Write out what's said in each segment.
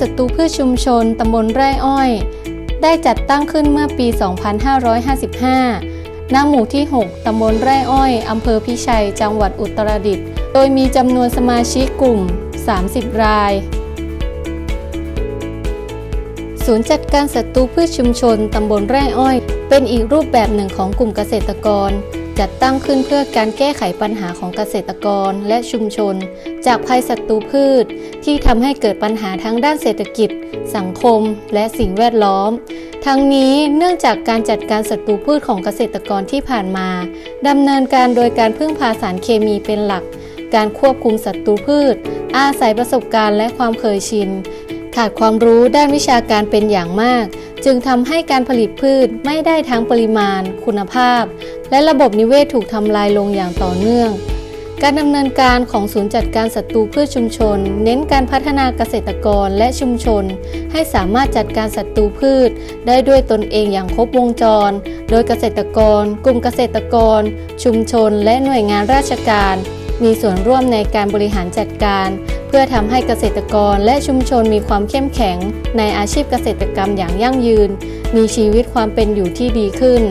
ศัตรูพืชชุมชนตำบลไร่อ้อย ได้จัดตั้งขึ้นเมื่อปี 2555 ณ หมู่ที่ 6 ตำบลไร่อ้อยอำเภอพิชัย จังหวัดอุตรดิตถ์ โดยมีจำนวนสมาชิกกลุ่ม 30 ราย ศูนย์จัดการศัตรูพืชชุมชนตำบลไร่อ้อย เป็นอีกรูปแบบหนึ่งของกลุ่มเกษตรกร จัดตั้งขึ้นเพื่อการแก้ไขปัญหาของเกษตรกรและชุมชน จากภัยศัตรูพืช ที่ทำให้เกิดปัญหาทั้งด้านเศรษฐกิจ สังคม และสิ่งแวดล้อม ทั้งนี้เนื่องจากการจัดการศัตรูพืชของเกษตรกรที่ผ่านมาดำเนินการโดยการพึ่งพาสารเคมีเป็นหลัก การควบคุมศัตรูพืช อาศัยประสบการณ์และความเคยชินขาดความรู้ด้านวิชาการเป็นอย่างมาก จึงทำให้การผลิตพืชไม่ได้ทั้งปริมาณ คุณภาพ และระบบนิเวศถูกทำลายลงอย่างต่อเนื่อง การดำเนินการของศูนย์จัดการศัตรูพืชชุมชน เน้นการพัฒนาเกษตรกรและชุมชน ให้สามารถจัดการศัตรูพืช ได้ด้วยตนเองอย่างครบวงจร โดยเกษตรกร กลุ่มเกษตรกร ชุมชน และหน่วยงานราชการ มีส่วนร่วมในการบริหารจัดการ เพื่อทำให้เกษตรกรและชุมชนมีความเข้มแข็ง ในอาชีพเกษตรกรรมอย่างยั่งยืน มีชีวิตความเป็นอยู่ที่ดีขึ้น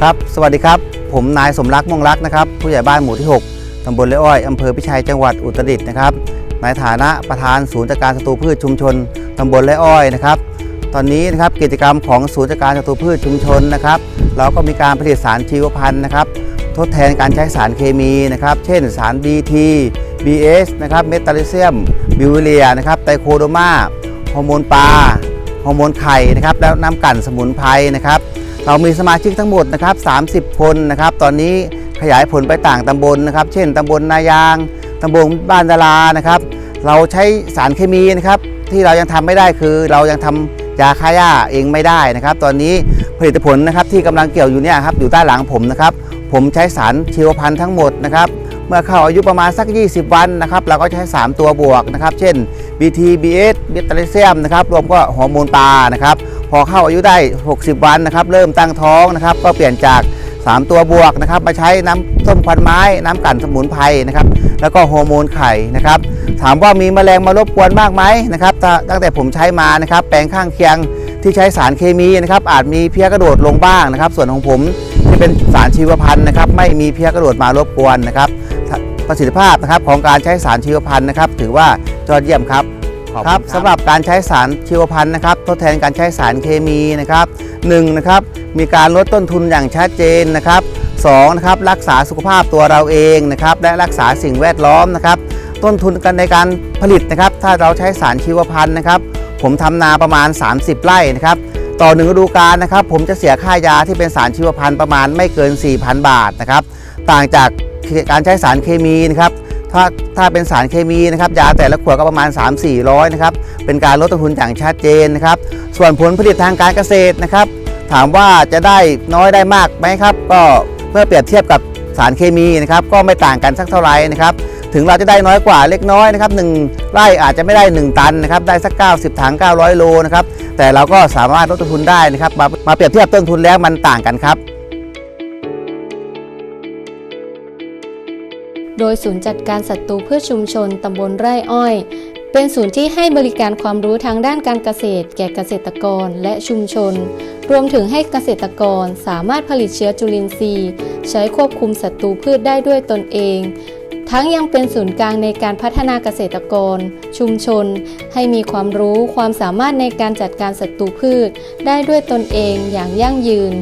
ครับ สวัสดีครับ ผมนายสมรักม่วงรักนะครับผู้ใหญ่บ้านหมู่ที่ 6 ตำบลเลอ้อย อำเภอพิชัยจังหวัดอุตรดิตถ์นะครับในฐานะประธานศูนย์จัดการศัตรูพืชชุมชน ตำบลเลอ้อยนะครับตอนนี้นะครับกิจกรรมของศูนย์จัดการศัตรูพืชชุมชนนะครับเราก็มีการผลิตสารชีวพันธุ์นะครับทดแทนการใช้สารเคมีนะครับเช่นสาร BT BS นะครับเมตาลิเซียม บิวเรียนะครับไตโคโดมาฮอร์โมนปลาฮอร์โมนไข่นะครับแล้วน้ำกลั่นสมุนไพรนะครับ เรามีสมาชิกทั้งหมดนะครับ 30 คนนะครับ ตอนนี้ขยายผลไปต่างตำบลนะครับ เช่นตำบลนายางตำบลบ้านดารานะครับ เราใช้สารเคมีนะครับ ที่เรายังทำไม่ได้คือ เรายังทำยาฆ่าหญ้าเองไม่ได้นะครับ ตอนนี้ผลิตผลนะครับที่กำลังเกี่ยวอยู่เนี่ยครับอยู่ด้หลังผมนะครับ ผมใช้สารชีวพันธุ์ทั้งหมดนะครับเมื่อเข้าอายุประมาณสัก 20 วันนะครับ เราก็ใช้ 3 ตัวบวกนะครับ เช่น BT BS เบตาลิเซียมนะครับ รวมก็ฮอร์โมนปลานะครับ อเข้าอายุได้ 60 วันนะครับ เริ่มตั้งท้องนะครับ ก็เปลี่ยนจาก 3 ตัวบวกนะครับ มาใช้น้ำส้มควันไม้ น้ำกลั่นสมุนไพรนะครับ แล้วก็ฮอร์โมนไข่นะครับ ถามว่ามีแมลงมารบกวนมากไหมนะครับ ตั้งแต่ผมใช้มานะครับ แปลงข้างเคียงที่ใช้สารเคมีนะครับ อาจมีเพี้ยกระโดดลงบ้างนะครับ ส่วนของผมที่เป็นสารชีวพันธุ์นะครับ ไม่มีเพี้ยกระโดดมารบกวนนะครับ ประสิทธิภาพนะครับของการใช้สารชีวพันธุ์นะครับ ถือว่ายอดเยี่ยมครับ ครับสำหรับการใช้สารชีวพันธุ์นะครับ ทดแทนการใช้สารเคมีนะครับหนึ่งนะครับมีการลดต้นทุนอย่างชัดเจนนะครับสองนะครับรักษาสุขภาพตัวเราเองนะครับและรักษาสิ่งแวดล้อมนะครับ ต้นทุนกันในการผลิตนะครับ ถ้าเราใช้สารชีวพันธุ์นะครับ ผมทำนาประมาณ 30 ไร่นะครับ ต่อหนึ่งฤดูกาลนะครับ ผมจะเสียค่ายาที่เป็นสารชีวพันธุ์ประมาณไม่เกิน 4,000 บาทนะครับ ต่างจากการใช้สารเคมีนะครับ ถ้า ถ้าเป็นสารเคมีนะครับยาแต่ละขวดก็ประมาณ 3-400นะครับเป็นการลดต้นทุนอย่างชัดเจนนะครับส่วนผลผลิตทางการเกษตรนะครับ ถามว่าจะได้น้อยได้มากไหมครับ ก็เมื่อเปรียบเทียบกับสารเคมีนะครับก็ไม่ต่างกันสักเท่าไหร่นะครับถึงเราจะได้น้อยกว่าเล็กน้อยนะครับหนึ่งไร่อาจจะไม่ได้ 1 ตันนะครับได้สัก 90 ถัง 900 โลนะครับแต่เราก็สามารถลดต้นทุนได้นะครับมามาเปรียบเทียบต้นทุนแล้วมันต่างกันครับ โดยศูนย์จัดการศัตรูพืชชุมชนตำบลไร่อ้อย เป็นศูนย์ที่ให้บริการความรู้ทางด้านการเกษตร แก่เกษตรกรและชุมชน รวมถึงให้เกษตรกรสามารถผลิตเชื้อจุลินทรีย์ ใช้ควบคุมศัตรูพืชได้ด้วยตนเอง ทั้งยังเป็นศูนย์กลางในการพัฒนาเกษตรกร ชุมชน ให้มีความรู้ความสามารถในการจัดการศัตรูพืช ได้ด้วยตนเองอย่างยั่งยืน